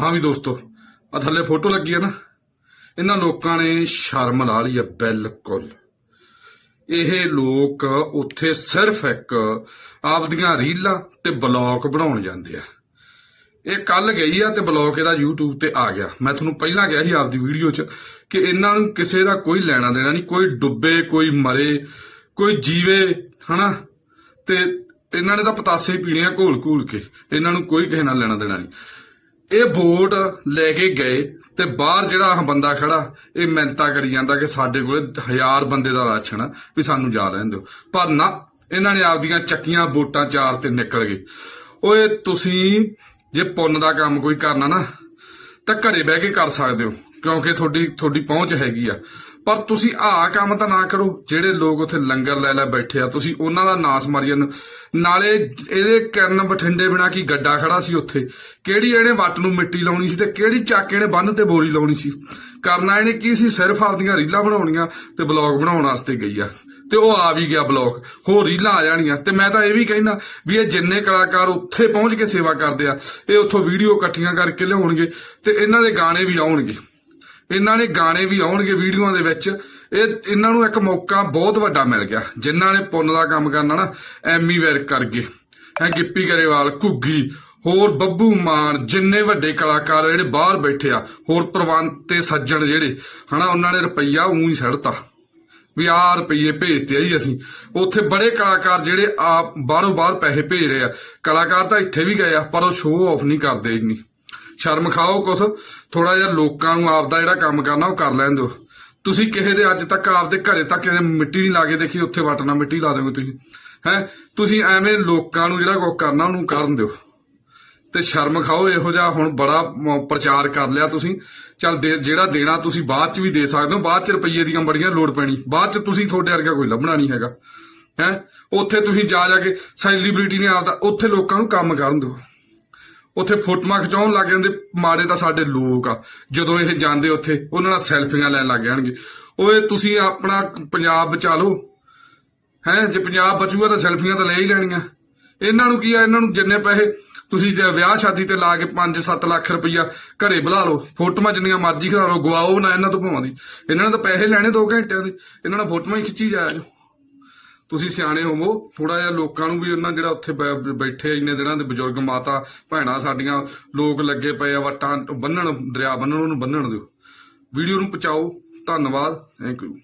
ਹਾਂ ਵੀ ਦੋਸਤੋ ਆ ਥੱਲੇ ਫੋਟੋ ਲੱਗੀ ਹੈ ਨਾ। ਇਹਨਾਂ ਲੋਕਾਂ ਨੇ ਸ਼ਰਮ ਲਾ ਲਈ ਹੈ ਬਿਲਕੁਲ। ਇਹ ਲੋਕ ਉੱਥੇ ਸਿਰਫ ਇੱਕ ਆਪਦੀਆਂ ਰੀਲਾਂ ਤੇ ਬਲੌਗ ਬਣਾਉਣ ਜਾਂਦੇ ਆ। ਇਹ ਕੱਲ ਗਈ ਆ ਤੇ ਬਲੌਗ ਇਹਦਾ YouTube ਤੇ ਆ ਗਿਆ। ਮੈਂ ਤੁਹਾਨੂੰ ਪਹਿਲਾਂ ਕਿਹਾ ਸੀ ਆਪਦੀ ਵੀਡੀਓ 'ਚ ਕਿ ਇਹਨਾਂ ਨੂੰ ਕਿਸੇ ਦਾ ਕੋਈ ਲੈਣਾ ਦੇਣਾ ਨਹੀਂ, ਕੋਈ ਡੁੱਬੇ, ਕੋਈ ਮਰੇ, ਕੋਈ ਜੀਵੇ, ਹਨਾ? ਤੇ ਇਹਨਾਂ ਨੇ ਤਾਂ ਪਤਾਸੇ ਪੀਣੇ ਆ ਘੋਲ ਘੋਲ ਕੇ। ਇਹਨਾਂ ਨੂੰ ਕੋਈ ਕਿਸੇ ਨਾਲ ਲੈਣਾ ਦੇਣਾ ਨਹੀਂ। ਇਹ ਵੋਟ ਲੈ ਕੇ ਗਏ ਤੇ ਬਾਹਰ ਜਿਹੜਾ ਆਹ ਬੰਦਾ ਖੜਾ, ਇਹ ਮਿਹਨਤਾਂ ਕਰੀ ਜਾਂਦਾ ਕਿ ਸਾਡੇ ਕੋਲੇ ਹਜ਼ਾਰ ਬੰਦੇ ਦਾ ਰਾਸ਼ਨ ਆ, ਵੀ ਸਾਨੂੰ ਜਾ ਰਹਿਣ ਦਿਓ। ਪਰ ਨਾ, ਇਹਨਾਂ ਨੇ ਆਪਦੀਆਂ ਚੱਕੀਆਂ ਵੋਟਾਂ ਚਾਰ ਤੇ ਨਿਕਲ ਗਏ। ਓਏ, ਤੁਸੀਂ ਜੇ ਪੁੰਨ ਦਾ ਕੰਮ ਕੋਈ ਕਰਨਾ ਨਾ, ਤਾਂ ਘਰੇ ਬਹਿ ਕੇ ਕਰ ਸਕਦੇ ਹੋ। ਕਿਉਂਕਿ ਤੁਹਾਡੀ ਤੁਹਾਡੀ ਪਹੁੰਚ ਹੈਗੀ ਆ। ਪਰ ਤੁਸੀਂ ਆਹ ਕੰਮ ਤਾਂ ਨਾ ਕਰੋ, ਜਿਹੜੇ ਲੋਕ ਉੱਥੇ ਲੰਗਰ ਲੈ ਲੈ ਬੈਠੇ ਆ। ਤੁਸੀਂ ਉਹਨਾਂ ਦਾ ਨਾਸ ਮਾਰੀ ਜਾਂਦੇ ਨਾਲੇ ਇਹਦੇ ਕਰਨ ਬਠਿੰਡੇ ਬਿਨਾ ਕੀ ਗੱਡਾ ਖੜਾ ਸੀ ਉੱਥੇ? ਕਿਹੜੀ ਇਹਨੇ ਵੱਟ ਨੂੰ ਮਿੱਟੀ ਲਾਉਣੀ ਸੀ ਤੇ ਕਿਹੜੀ ਚੱਕ ਇਹਨੇ ਬੰਨ ਤੇ ਬੋਰੀ ਲਾਉਣੀ ਸੀ? ਕਰਨਾ ਇਹਨੇ ਕੀ ਸੀ? ਸਿਰਫ ਆਪਦੀਆਂ ਰੀਲਾਂ ਬਣਾਉਣੀਆਂ ਤੇ ਬਲੌਗ ਬਣਾਉਣ ਵਾਸਤੇ ਗਈ ਆ। ਤੇ ਉਹ ਆ ਵੀ ਗਿਆ ਬਲੌਗ। ਹੋਰ ਰੀਲਾਂ ਆ ਜਾਣੀਆਂ। ਤੇ ਮੈਂ ਤਾਂ ਇਹ ਵੀ ਕਹਿੰਦਾ ਵੀ ਇਹ ਜਿੰਨੇ ਕਲਾਕਾਰ ਉੱਥੇ ਪਹੁੰਚ ਕੇ ਸੇਵਾ ਕਰਦੇ ਆ, ਇਹ ਉੱਥੋਂ ਵੀਡੀਓ ਇਕੱਠੀਆਂ ਕਰਕੇ ਲਿਆਉਣਗੇ ਤੇ ਇਹਨਾਂ ਦੇ ਗਾਣੇ ਵੀ ਆਉਣਗੇ। ਇਹਨਾਂ ਨੇ ਗਾਣੇ ਵੀ ਆਉਣਗੇ ਵੀਡੀਓਆਂ ਦੇ ਵਿੱਚ। ਇਹ, ਇਹਨਾਂ ਨੂੰ ਇੱਕ ਮੌਕਾ ਬਹੁਤ ਵੱਡਾ ਮਿਲ ਗਿਆ। ਜਿਨ੍ਹਾਂ ਨੇ ਪੁੰਨ ਦਾ ਕੰਮ ਕਰਨਾ ਨਾ, ਐਮੀ ਵਰਕ ਗਏ ਹੈ, ਗਿੱਪੀ ਗਰੇਵਾਲ, ਘੁੱਗੀ, ਹੋਰ ਬੱਬੂ ਮਾਨ, ਜਿੰਨੇ ਵੱਡੇ ਕਲਾਕਾਰ ਜਿਹੜੇ ਬਾਹਰ ਬੈਠੇ ਆ, ਹੋਰ ਪ੍ਰਵੰਤ ਤੇ ਸੱਜਣ ਜਿਹੜੇ, ਹਨਾ, ਉਹਨਾਂ ਨੇ ਰੁਪਈਆ ਉਹੀ ਹੀ ਸੜਤਾ ਵੀ ਆਹ ਰੁਪਈਏ ਭੇਜਤੇ ਆ ਜੀ ਅਸੀਂ। ਉੱਥੇ ਬੜੇ ਕਲਾਕਾਰ ਜਿਹੜੇ ਆਪ ਬਾਹਰੋਂ ਬਾਹਰ ਪੈਸੇ ਭੇਜ ਰਹੇ ਆ। ਕਲਾਕਾਰ ਤਾਂ ਇੱਥੇ ਵੀ ਗਏ ਆ, ਪਰ ਉਹ ਸ਼ੋਅ ਆਫ ਨਹੀਂ ਕਰਦੇ ਇੰਨੀ। ਸ਼ਰਮ ਖਾਓ ਕੁਛ। ਥੋੜਾ ਜਿਹਾ ਲੋਕਾਂ ਨੂੰ ਆਪਦਾ ਜਿਹੜਾ ਕੰਮ ਕਰਨਾ, ਉਹ ਕਰ ਲੈਣ ਦਿਓ। ਤੁਸੀਂ ਕਿਸੇ ਦੇ ਅੱਜ ਤੱਕ ਆਪਦੇ ਘਰੇ ਤੱਕ ਇਹਨੇ ਮਿੱਟੀ ਨਹੀਂ ਲਾ ਕੇ ਦੇਖੀ, ਉੱਥੇ ਵਟਣਾ ਮਿੱਟੀ ਲਾ ਦਿਓਗੇ ਤੁਸੀਂ। ਹੈ? ਤੁਸੀਂ ਐਵੇਂ ਲੋਕਾਂ ਨੂੰ ਜਿਹੜਾ ਕੁਝ ਕਰਨਾ, ਉਹਨੂੰ ਕਰਨ ਦਿਓ। ਤੇ ਸ਼ਰਮ ਖਾਓ, ਇਹੋ ਜਿਹਾ ਹੁਣ ਬੜਾ ਪ੍ਰਚਾਰ ਕਰ ਲਿਆ ਤੁਸੀਂ। ਚੱਲ ਦੇ- ਜਿਹੜਾ ਦੇਣਾ ਤੁਸੀਂ ਬਾਅਦ ਚ ਵੀ ਦੇ ਸਕਦੇ ਹੋ, ਬਾਅਦ ਚ ਰੁਪਈਏ ਦੀਆਂ ਬੜੀਆਂ ਲੋੜ ਪੈਣੀ। ਬਾਅਦ ਚ ਤੁਸੀਂ ਤੁਹਾਡੇ ਵਰਗਾ ਕੋਈ ਲੱਭਣਾ ਨਹੀਂ ਹੈਗਾ। ਹੈ? ਉੱਥੇ ਤੁਸੀਂ ਜਾ ਜਾ ਕੇ ਸੈਲੀਬ੍ਰਿਟੀ ਨੇ ਆਪਦਾ, ਉੱਥੇ ਲੋਕਾਂ ਨੂੰ ਕੰਮ ਕਰਨ ਦਿਓ। ਉੱਥੇ ਫੋਟੋਆਂ ਖਿਚਾਉਣ ਲੱਗ ਜਾਂਦੇ, ਮਾੜੇ ਤਾਂ ਸਾਡੇ ਲੋਕ ਆ। ਜਦੋਂ ਇਹ ਜਾਂਦੇ ਉੱਥੇ, ਉਹਨਾਂ ਨਾਲ ਸੈਲਫੀਆਂ ਲੈਣ ਲੱਗ ਜਾਣਗੇ। ਓਏ, ਤੁਸੀਂ ਆਪਣਾ ਪੰਜਾਬ ਬਚਾ ਲਓ। ਹੈ, ਜੇ ਪੰਜਾਬ ਬਚੂਗਾ ਤਾਂ ਸੈਲਫੀਆਂ ਤਾਂ ਲੈ ਹੀ ਲੈਣੀਆਂ। ਇਹਨਾਂ ਨੂੰ ਕੀ ਆ, ਇਹਨਾਂ ਨੂੰ ਜਿੰਨੇ ਪੈਸੇ, ਤੁਸੀਂ ਜੇ ਵਿਆਹ ਸ਼ਾਦੀ ਤੇ ਲਾ ਕੇ 5-7 ਲੱਖ ਰੁਪਈਆ ਘਰੇ ਬੁਲਾ ਲਓ, ਫੋਟੋਆਂ ਜਿੰਨੀਆਂ ਮਰਜ਼ੀ ਖਿਲਾ ਲਓ ਗਵਾਓ ਨਾ ਇਹਨਾਂ ਤੋਂ ਭਾਵਾਂ ਦੀ। ਇਹਨਾਂ ਨੇ ਤਾਂ ਪੈਸੇ ਲੈਣੇ 2 ਘੰਟਿਆਂ ਦੇ। ਇਹਨਾਂ ਨੇ ਫੋਟੋਆਂ ਹੀ ਖਿੱਚੀ ਜਾਇਆ ਤੁਸੀਂ ਸਿਆਣੇ ਹੋਵੋ ਥੋੜਾ ਜਿਹਾ ਲੋਕਾਂ ਨੂੰ ਵੀ ਉਹਨਾਂ ਜਿਹੜਾ ਉੱਥੇ ਬੈਠੇ ਇੰਨੇ ਦਿਨਾਂ ਦੇ ਬਜ਼ੁਰਗ ਮਾਤਾ ਭੈਣਾਂ ਸਾਡੀਆਂ, ਲੋਕ ਲੱਗੇ ਪਏ ਆ ਵਟਾਂ, ਬੰਨਣ, ਦਰਿਆ ਬੰਨਣ, ਉਹਨੂੰ ਬੰਨਣ ਦਿਓ। ਵੀਡੀਓ ਨੂੰ ਪਹੁੰਚਾਓ, ਧੰਨਵਾਦ ਥੈਂਕ ਯੂ